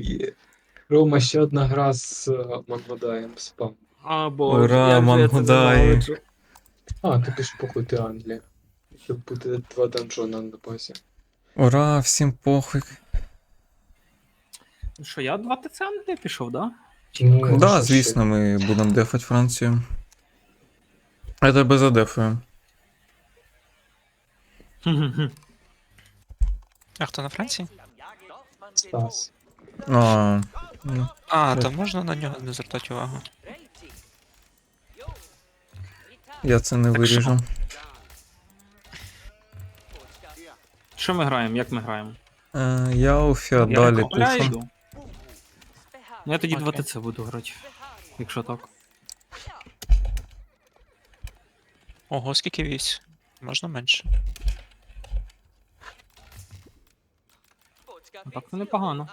і Рома ще одна гра з е, Мангодаєм спам. А, боже, Ура, Мангудай. А, тобі ж похуй ти Англія. Щоб буде два данжона на базі. Ура, всім похуй. Що, я 2 ТЦ Англія пішов, да? Ну, Да, що звісно, ми будемо дефати Францію. Я тебе задефую. А хто на Франції? ще? Стас. А, ну, А, то можна на нього не звертати увагу. я це не Так що? виріжу. Що ми граємо? Як ми граємо? Е, я у Я феодалі пишу. йду. Ну я тоді 2 Окей. ТЦ буду грати. Якщо так. Ого, скільки військ? Можна менше. Ну, Так то непогано.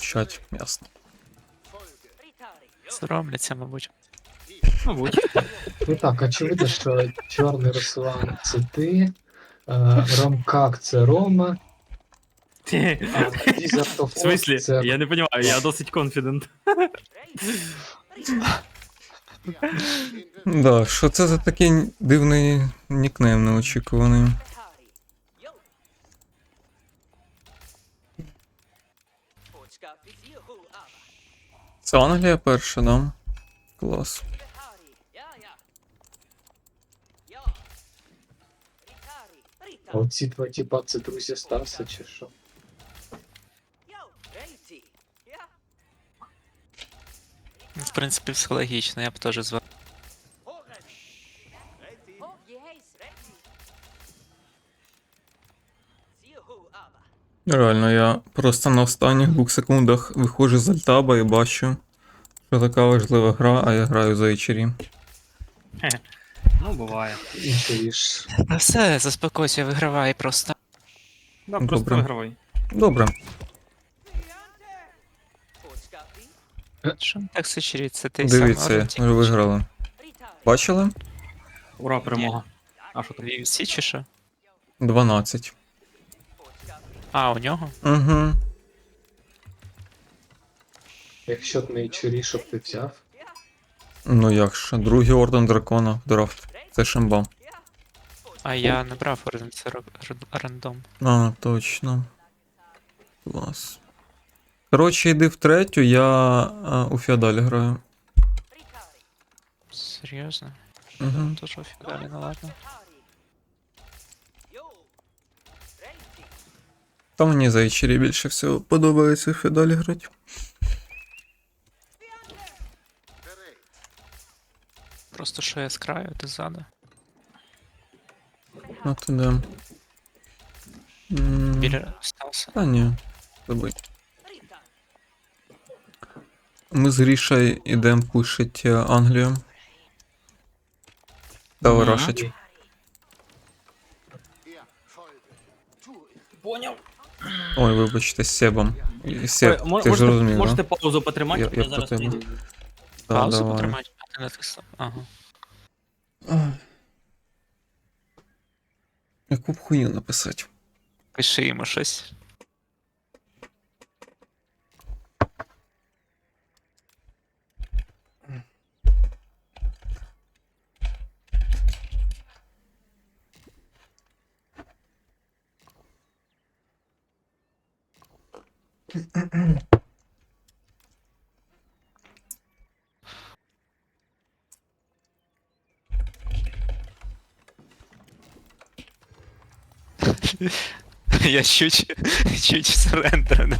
Мовчать, ясно. Соромляться, мабуть. Мабуть. Ну так, очевидно, що чорний Руслан це ти, е, Ромкак це Рома, а Wizard of В смислі? Oz це Я не розумію, я досить конфідент. Да, що це за такий дивний нікнейм неочікуваний. Це Англія перша, да? Клас. А оці два типа це друзі Стаса чи що? В принципі, психологічно, я б теж звав. Реально, я просто на останніх двох секундах виходжу з альтаба і бачу, що така важлива гра, а я граю за HRі. Ну, буває. Та все, заспокойся, вигравай просто. Да, просто Добре. вигравай. Добре. Що так сичері? Це ти сам Дивіться, оренті? ви виграли. Бачили? Ура, перемога. А що там? Всі чи що? 12. А, у нього? Угу. Якщо б не чурі, щоб ти взяв. Ну як ж, другий орден дракона в драфт. Це шимба. А я не брав орен, це рандом. А, точно. Клас. Коротше, йди в третю, я а, у феодалі граю. Серйозно? Угу. Тож у фіодалі, ну ладно. Та мені за HRі більше всього подобається в феодалі грати. Просто що я з краю, ти ззаду. А ти де? М, Біля Стаса. Та ні, забудь. Ми з Грішею ідемо пушить е, Англію. Давай Мгм. рашить. Поняв. Ой, вибачте, з Себом. І Себ, Ой, ти ж можете, зрозумів, можете да? паузу потримати, Я- я, я про зараз тебе. прийду. Да, Паузу давай. потримати, а ти натиснув. Ага. Яку б хуйню написати? Пиши йому щось. Я чуть, чуть сурендер.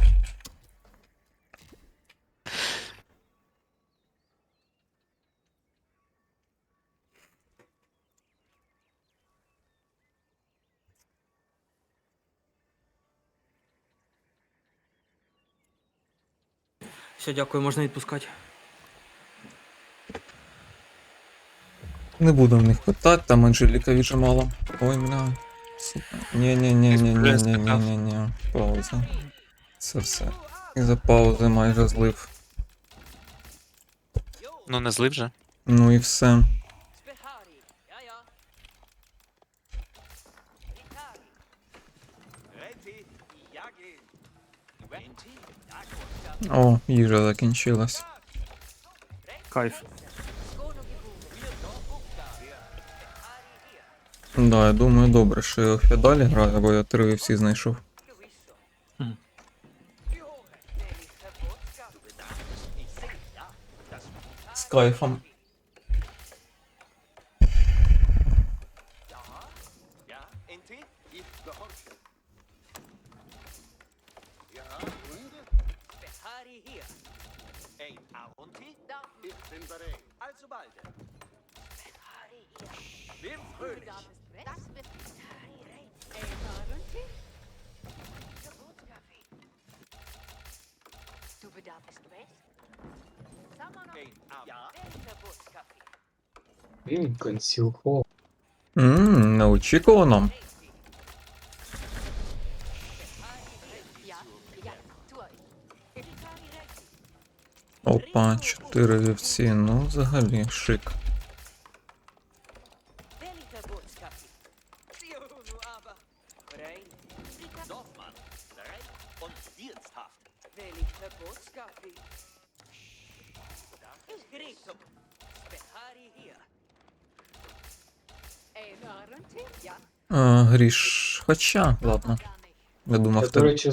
Все, дякую, можна відпускати. Не буду в них питати, там Анжеліка віджимала. Ой, бля. ні ні ні ні ні ні ні ні ні Пауза. Це все. І за паузи майже злив. Ну не злив же. Ну і все. О, їжа закінчилась. Кайф. Да, я думаю, добре, що я у феодалі граю, бо я три всі знайшов. Мгм. З кайфом. Консілхо. Ммм, неочікувано. Опа, чотири вівці, ну взагалі шик. Хоча, ладно. Я думав, Я, до ти. речі,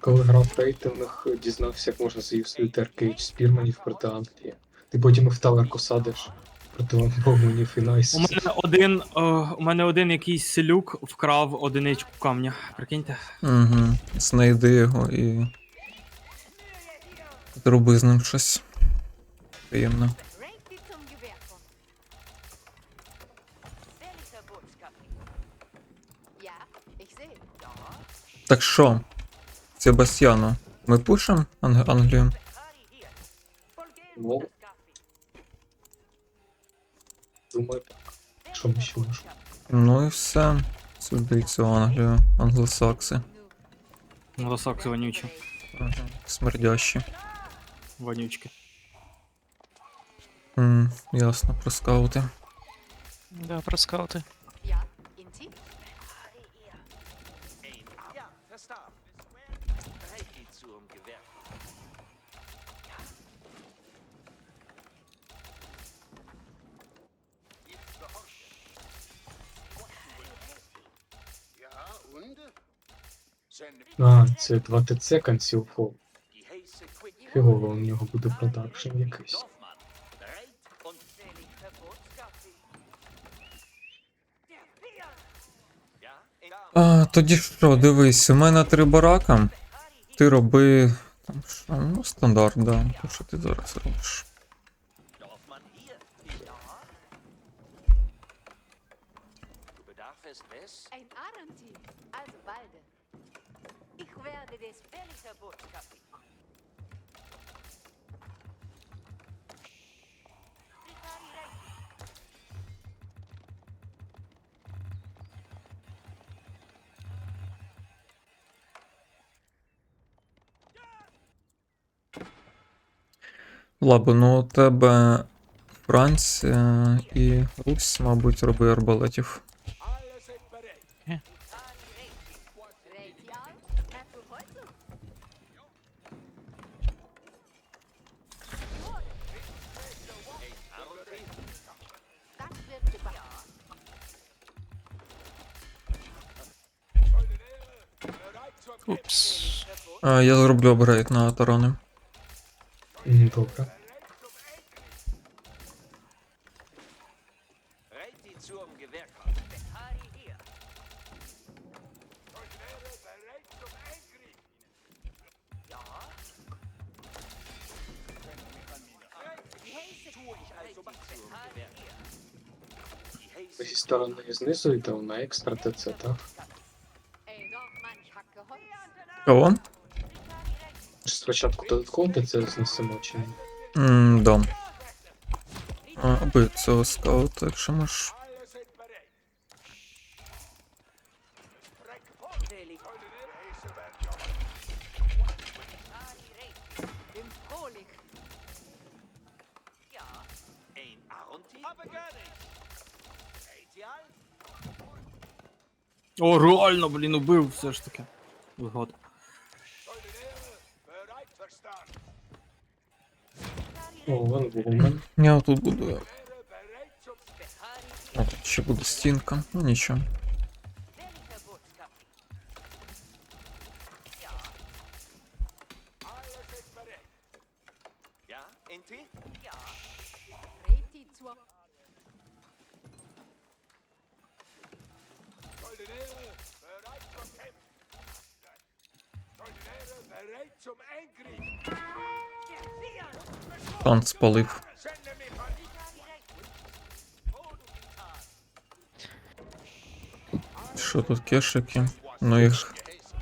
коли грав в рейтинг, дізнався, як можна заїздити аркейдж спірманів проти Англії. Ти потім і в талерку садиш проти богунів і найс. У мене один, е, у мене один якийсь селюк вкрав одиничку камня. Прикиньте. Угу. Знайди його і. Зроби з ним щось. Приємно. Так що? Себастьяно, ми пушимо Анг- Англію? Ну. Думаю, так. Що ми ще можемо? Ну і все. Сюди цю Англію, англосакси. Голосок вонючі. Ага. Смердящі. Вонючки. М, ясно, про скаути. Да, про скаути. А, це 2 ТЦ консілхо. die. Фігово у нього буде продакшн якийсь. А, тоді що, дивись, у мене три барака. Ти роби. Там що, ну, стандарт, да. Що ти зараз робиш. Welcher Geburtskaffee. Spehari rein. Лабо, ну у тебе Франція і Русь, мабуть, роби арбалетів. А, я зроблю апгрейд на тарани. Добре. Зі сторони знизу йдемо на екстра ТЦ, так? Кого? спочатку додатково це знесемо чи ні? Ммм, да. А, Аби цього скаута, якщо ми ж. О, реально, блін, убив все ж таки. Вигода. Вон вумен. Я тут буду. Ще буде стінка. Ну нічого. Танк спалив. Що тут кешики? Ну їх.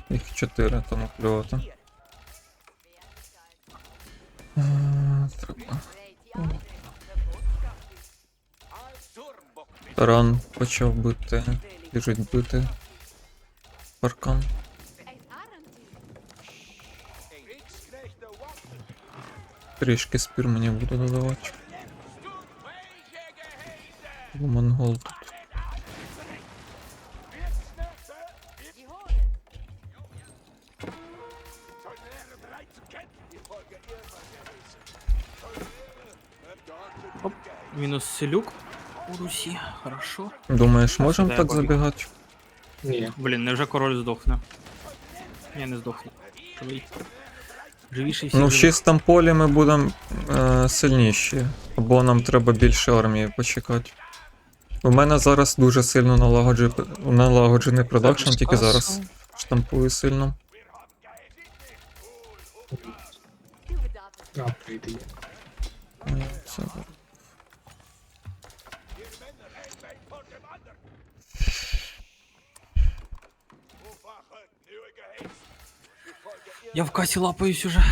Їх чотири, тому плювати. Е, Треба. Таран почав бити. Біжить бити. Паркан. Трішки спір мені буде додавати. Бо монгол тут. Оп. Мінус селюк у Русі. Хорошо. Думаєш, можемо так забігати? Ні. Блін, невже король здохне? Ні, не здохне. Живий. Живіший всі Ну, в живі. чистому полі ми будемо е, сильніші. Або нам треба більше армії почекати. У мене зараз дуже сильно налагоджений, налагоджений продакшн, тільки зараз штампую сильно. Це... Я в касі лапаюсь уже.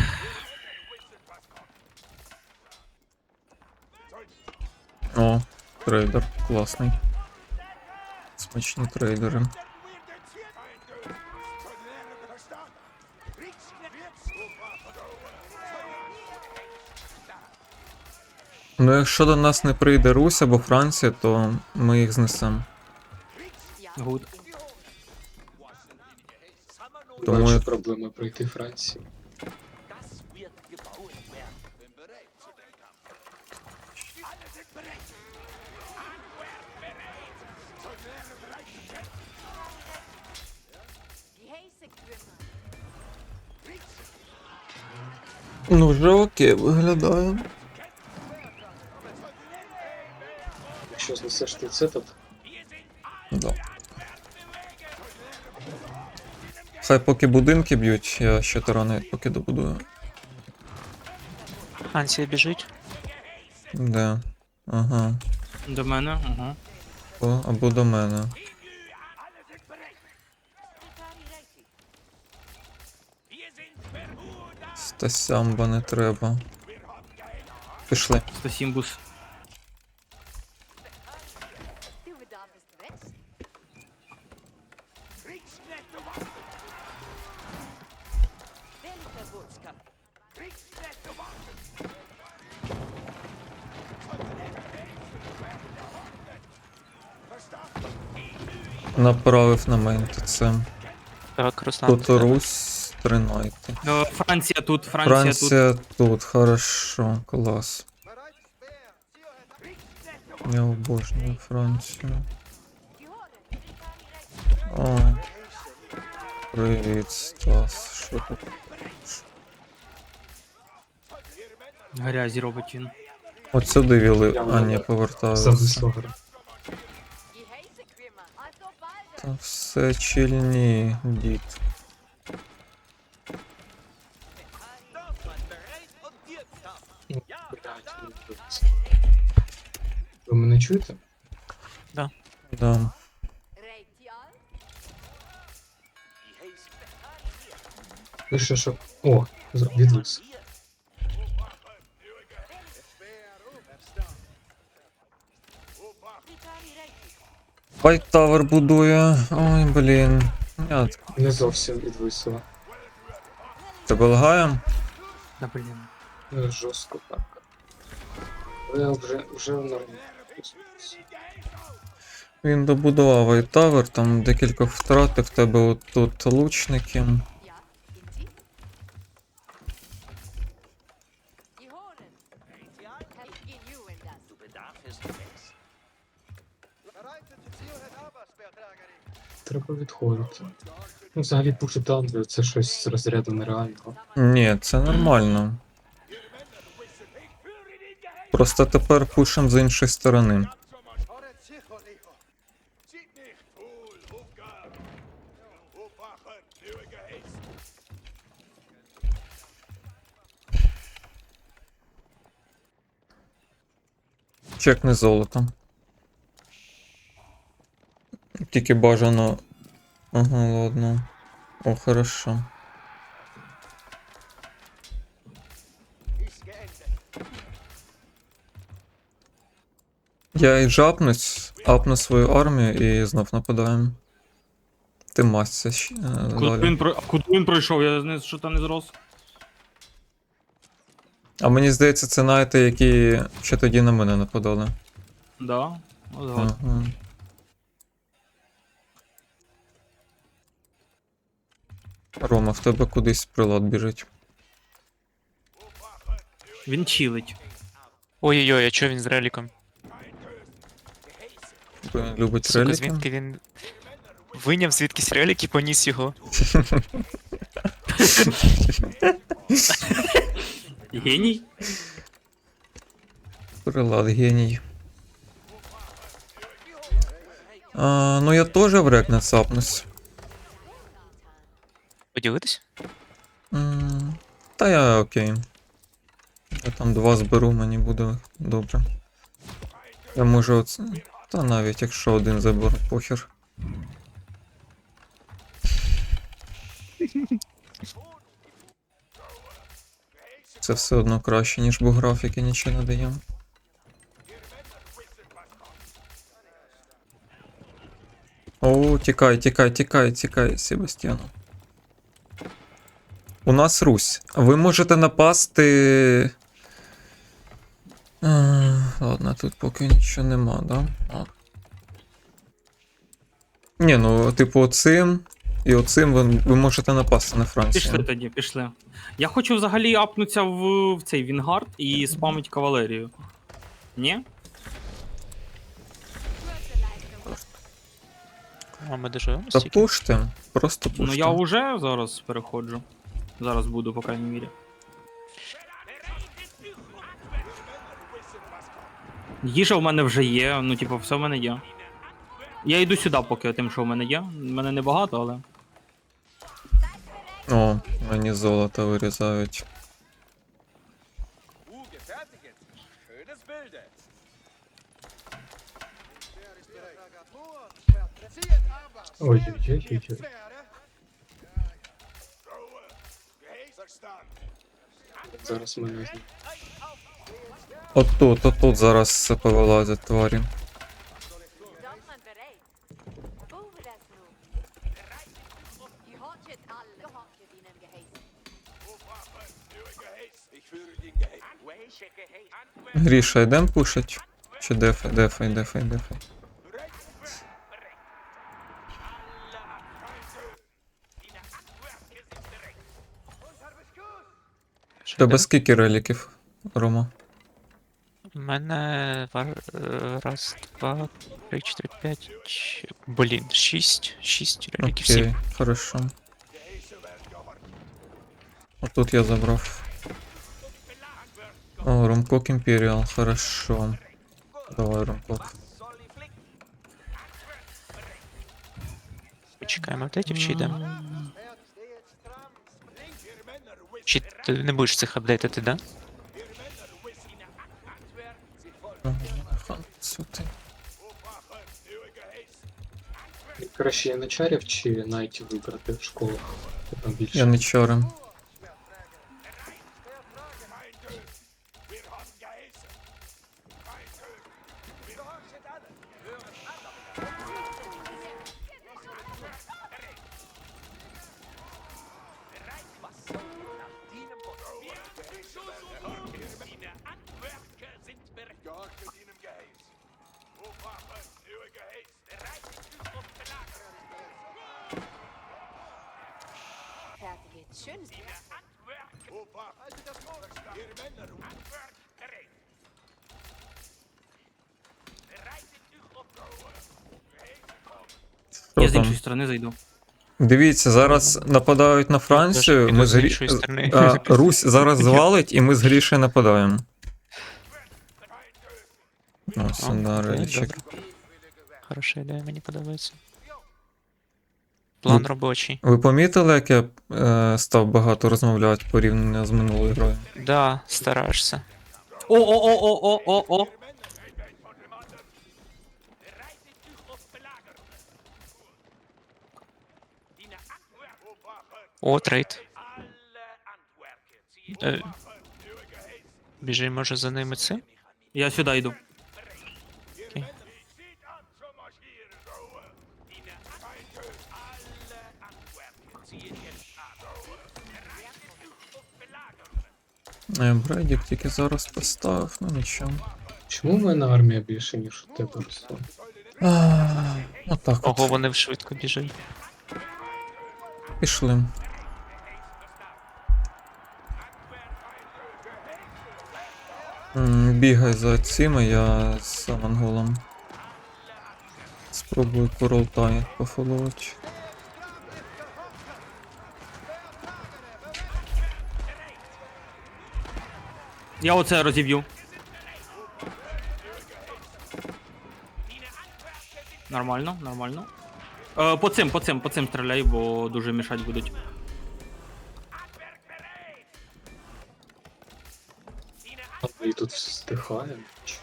О, трейдер, класний. Смачні трейдери. Ну, якщо до нас не прийде Русь або Франція, то ми їх знесемо. Гуд. Bereit zum Kämpfen. Die Heiße-Krümmer. Ну, вже окей виглядає. Якщо знесеш ти це, то Да. Хай поки будинки б'ють, я ще тарани поки добудую. Франція біжить. Де? Ага. До мене, ага. О, або до мене. Стасямба не треба. Пішли. Стасімбус. Направив на мейн ТЦ. Так, Руслан. Тут Русь, тринайте. Е, Франція тут, Франція, тут. Франція тут, хорошо, клас. Я обожнюю Францію. О. Привіт, Стас. Що тут? Грязі робить він. От сюди віли. А, вже повертаюся. зависло гра. Все чільні, дід. Dorfmann bereit und wirksam. Блядь, ну, це. Ви мене чуєте? Да. Reitial. Die Heiße Пише, що. О, з- Reiti. Тавер будує. Ой, блін. Нет. Не зовсім відвисило. тебе лагає? Да блін. Е, Жорстко так. Я вже, вже нормально. Він добудував Айтавер, там декілька втрат, і в тебе от тут лучники. Треба. Ну, взагалі пушити Андрію це щось з розряду нереального. Ні, це нормально. Просто тепер пушим з іншої сторони. Чекни золото. Тільки бажано. Ага, ладно. О, хорошо. Я і жапнусь, апну свою армію і знов нападаємо. Ти масся ще. е, Куди він, про- куди він пройшов? Я не, що то не зрос. А мені здається, це знаєте, які ще тоді на мене нападали. Да. От згоден. Ага. Рома, в тебе кудись прилад біжить. Він чилить. Ой-ой-ой, а чого він з реліком? Бо він любить Сука, реліки. звідки він. Виняв звідкись релік і поніс його. Геній? Прилад геній. А, ну я теж в рек не сапнусь. Поділитись? М, Та я окей. Я там два зберу, мені буде добре. Я можу оце. Та навіть якщо один заберу, похер. Це все одно краще, ніж буграф, який нічого не дає. О, тікай, тікай, тікай, тікай, Себастьяну. У нас Русь. Ви можете напасти. Ладно, тут поки нічого нема, да? А. Ні, ну, типу, оцим і оцим ви, ви можете напасти на Францію. Пішли тоді, пішли. Я хочу взагалі апнутися в, в цей Вінгард і спамить кавалерію. Ні? А ми доживемо Та стільки? пуште, просто пуште. Ну я вже зараз переходжу. Зараз буду, по крайній мірі. Їжа в мене вже є, ну типу, все в мене є. Я йду сюди, поки тим, що в мене є. В мене небагато, але. О, мені золото вирізають. Uh, gefertigt. Зараз мене Отут, отут зараз повилазять тварі. Гріша, йдем пушить? Чи дефай, дефай, дефай, дефай. Тебе йде? скільки реліків, Рома? У мене вар... е, раз, два, три, чотири, п'ять. ч- Блін, шість. Шість реліків, сім. Окей, хорошо. Отут я забрав. О, Ромкок Імперіал, хорошо. Давай, Ромкок. Почекаємо апдейтів чи йдемо? Чи ти не будеш цих апдейтити, да? Краще я начарів чи найтів вибрати в школах. Там більше. Я не чорим. Я з там? іншої сторони зайду. Дивіться, зараз нападають на Францію. Ми з з Грі... іншої сторони. а, Русь зараз звалить, і ми з Грішею нападаємо. Ось, О, добре. Хороша ідея, мені подобається. План робочий. Ви помітили, як я е, став багато розмовляти порівняно з минулою грою? Да, стараєшся. О, о, о, о, о, о, о. О, трейд. Е, біжи, може, за ними це? Я сюди йду. Е, Брейдік тільки зараз поставив, ну нічого. Чому в мене армія більше, ніж у тебе Руслан? А, Отак Ого, от. вони швидко біжать. Пішли. Бігай за цими, я з монголом. Спробую Куролтай пофоловати. Я оце розіб'ю. Нормально, нормально. Е, по цим, по цим, по цим стріляй, бо дуже мішать будуть. І тут стихає. Чи-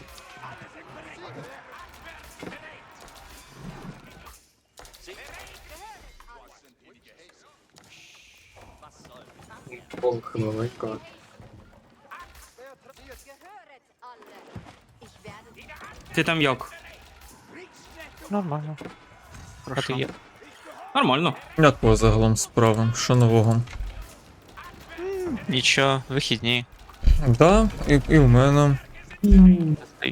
Ох, маленька. Gehöret alle. Ich werde Ти там як? Нормально. А ти є. Нормально. Як по загалом справам? Що нового? Нічого, вихідні. Да, і, і в мене.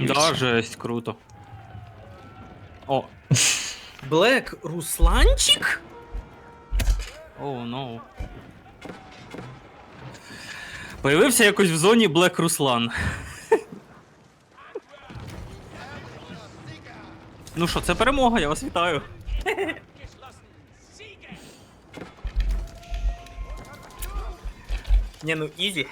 Да, жесть, круто. О. Блек Русланчик? Оу, ноу. Появився якось в зоні Блек Руслан. ну що, це перемога, я вас вітаю. Ні, ну ізі.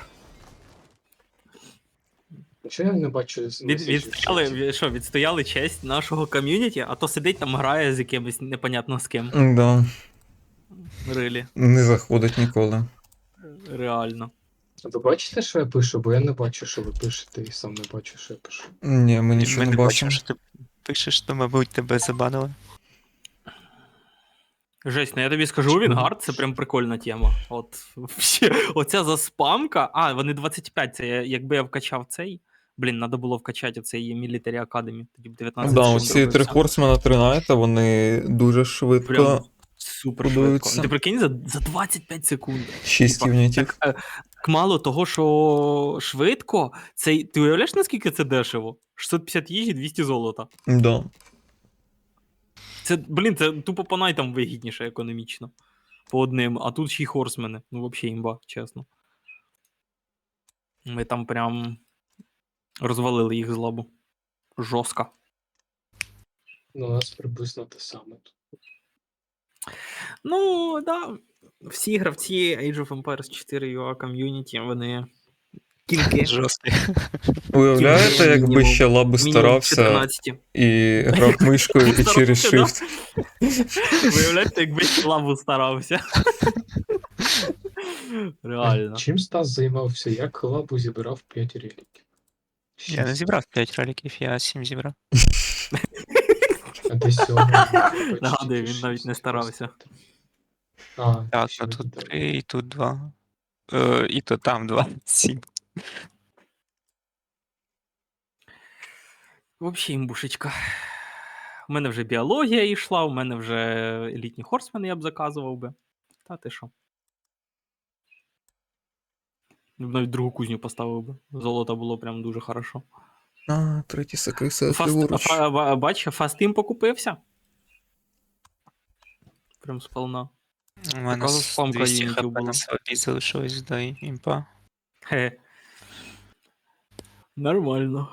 Чого я не бачу Від, відстояли, що, відстояли честь нашого ком'юніті, а то сидить там грає з якимось непонятно з ким. Да, Рилі. не заходить ніколи. Реально. А Ви бачите, що я пишу? Бо я не бачу, що ви пишете, і сам не бачу, що я пишу. Ні, ми нічого Ми не не бачимо. що ти пишеш, то, мабуть, тебе забанили. Жесть, ну я тобі скажу, Вінгард це прям прикольна тема. От вообще, оця заспамка. А, вони 25, це я- якби я вкачав цей. Блін, треба було вкачати оцей Military Academy. Тоді б 19 Да, оці три хорсмена Тринайта, вони дуже швидко. Прям супер швидко. Ти прикинь, за, за 25 секунд. 6 Типа, юнітів. Так, е, так мало того, що швидко, це, ти уявляєш, наскільки це дешево? 650 їжі, 200 золота. Да. Це, блін, це тупо по найтам вигідніше економічно. По одним, а тут ще й хорсмени. Ну, взагалі імба, чесно. Ми там прям розвалили їх з лабу. Жорстко. Ну, у нас приблизно те саме. Ну, да. Всі гравці Age of Empires 4 UA Community, вони кільки. Жорсткий. Уявляєте, якби ще лаби мінімум старався 14. і грав мишкою і через Старався, shift. Виявляєте, якби ще лабу старався. Реально. Чим Стас займався? Як лабу зібрав 5 реліків? Я не зібрав 5 роликів, я 7 зібрав. А сьогодні. Нагадую, він навіть не старався. А, Так, ну тут 3, і тут 2. Е, і то там 2. 7. Взагалі, імбушечка. У мене вже біологія йшла, у мене вже елітні хорсмени я б заказував би. Та ти що? Я б Навіть другу кузню поставив би. Золото було прям дуже хорошо. А, третій сакриса Фаст, ліворуч. бач, фастим покупився. Прям сполна. У мене з спамка 200 юнітів хп була. на залишилось, до імпа. Хе. Нормально.